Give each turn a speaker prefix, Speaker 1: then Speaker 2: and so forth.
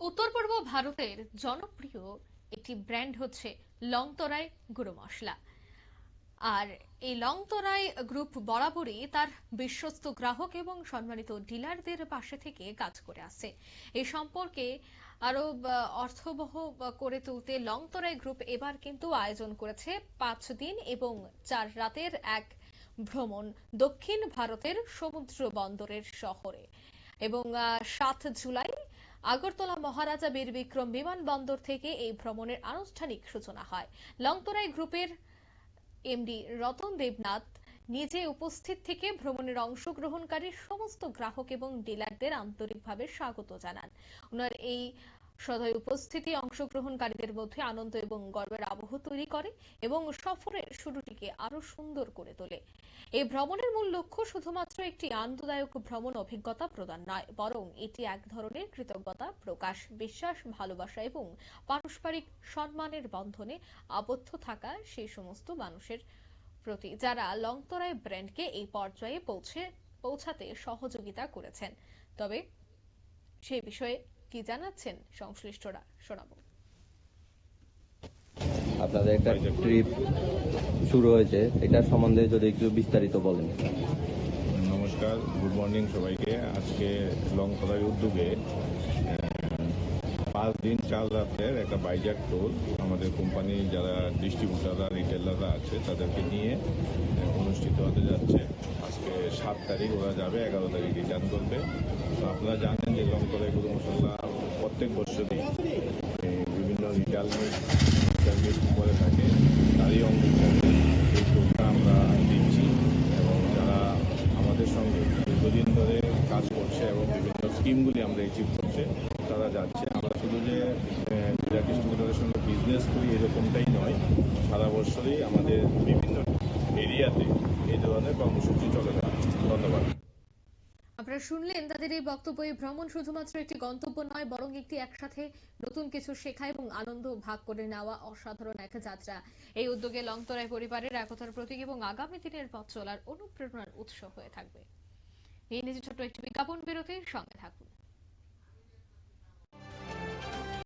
Speaker 1: উত্তর পূর্ব ভারতের জনপ্রিয় একটি ব্র্যান্ড হচ্ছে লংতরাই গুঁড়ো মশলা। আর এই লংতরাই গ্রুপ বরাবরই তার বিশ্বস্ত গ্রাহক এবং সম্মানিত ডিলারদের পাশে থেকে কাজ করে আসছে এই সম্পর্কে আরও অর্থবহ করে তুলতে লংতরাই গ্রুপ এবার কিন্তু আয়োজন করেছে পাঁচ দিন এবং চার রাতের এক ভ্রমণ দক্ষিণ ভারতের সমুদ্র বন্দরের শহরে। এবং সাত জুলাই আগরতলা মহারাজা বীর বিক্রম বিমানবন্দর থেকে এই ভ্রমণের আনুষ্ঠানিক সূচনা হয়। লংতরাই গ্রুপের এমডি রতন দেবনাথ নিজে উপস্থিত থেকে ভ্রমণের অংশগ্রহণকারী সমস্ত গ্রাহক এবং ডিলারদের আন্তরিকভাবে স্বাগত জানান। ওনার এই সদয় উপস্থিতি অংশগ্রহণকারীদের মধ্যে আনন্দ এবং গর্বের আবহ তৈরি করে এবং সফরের শুরুটিকে আরও সুন্দর করে তোলে। এই ভ্রমণের মূল লক্ষ্য শুধুমাত্র একটি আনন্দদায়ক ভ্রমণ অভিজ্ঞতা প্রদান নয়, বরং এটি এক ধরনের কৃতজ্ঞতা প্রকাশ, বিশ্বাস, ভালোবাসা এবং পারস্পরিক সম্মানের বন্ধনে আবদ্ধ থাকা সেই সমস্ত মানুষের প্রতি, যারা লংতরাই ব্র্যান্ডকে এই পর্যায়ে পৌঁছে, পৌঁছাতে সহযোগিতা করেছেন। তবে সে বিষয়ে কি জানাচ্ছেন সংশ্লিষ্টরা? শোনাবো।
Speaker 2: আপনাদের একটা ট্রিপ শুরু হয়েছে এটা সম্বন্ধে যদি একটু বিস্তারিত বলেন।
Speaker 3: নমস্কার গুড মর্নিং সবাইকে। আজকে লংতরাই উদ্যোগে আহ, পাঁচ দিন চার রাতের একটা বাইজাক ট্যুর আমাদের কোম্পানি যারা ডিস্ট্রিবিউটাররা রিটেলাররা আছে তাদেরকে নিয়ে অনুষ্ঠিত হতে যাচ্ছে। আজকে সাত তারিখ ওরা যাবে এগারো তারিখ রিটার্ন করবে। তো আপনারা জানেন যে গুরু মশলা প্রত্যেক বছরই বিভিন্ন রিটাল করে থাকে। তারই অঙ্গ এই ট্যুরটা আমরা দিচ্ছি এবং যারা আমাদের সঙ্গে দীর্ঘদিন ধরে কাজ করছে এবং বিভিন্ন স্কিমগুলি আমরা অ্যাচিভ করছে, তারা যাচ্ছে। আমরা শুধু যে ক্রীড়া সঙ্গে বিজনেস করি এরকমটাই নয়, সারা বছরই আমাদের বিভিন্ন এরিয়াতে এই ধরনের কর্মসূচি চলে থাকে। ধন্যবাদ।
Speaker 1: আপনারা শুনলেন তাদের এই বক্তব্য ভ্রমণ শুধুমাত্র একটি গন্তব্য নয়, বরং একটি একসাথে নতুন কিছু শেখা এবং আনন্দ ভাগ করে নেওয়া অসাধারণ এক যাত্রা। এই উদ্যোগে লংতরায় পরিবারের একতার প্রতীক এবং আগামী দিনের পথ চলার অনুপ্রেরণার উৎস হয়ে থাকবে। এই নিজে ছোট একটি বিজ্ঞাপন বিরতির সঙ্গে থাকুন।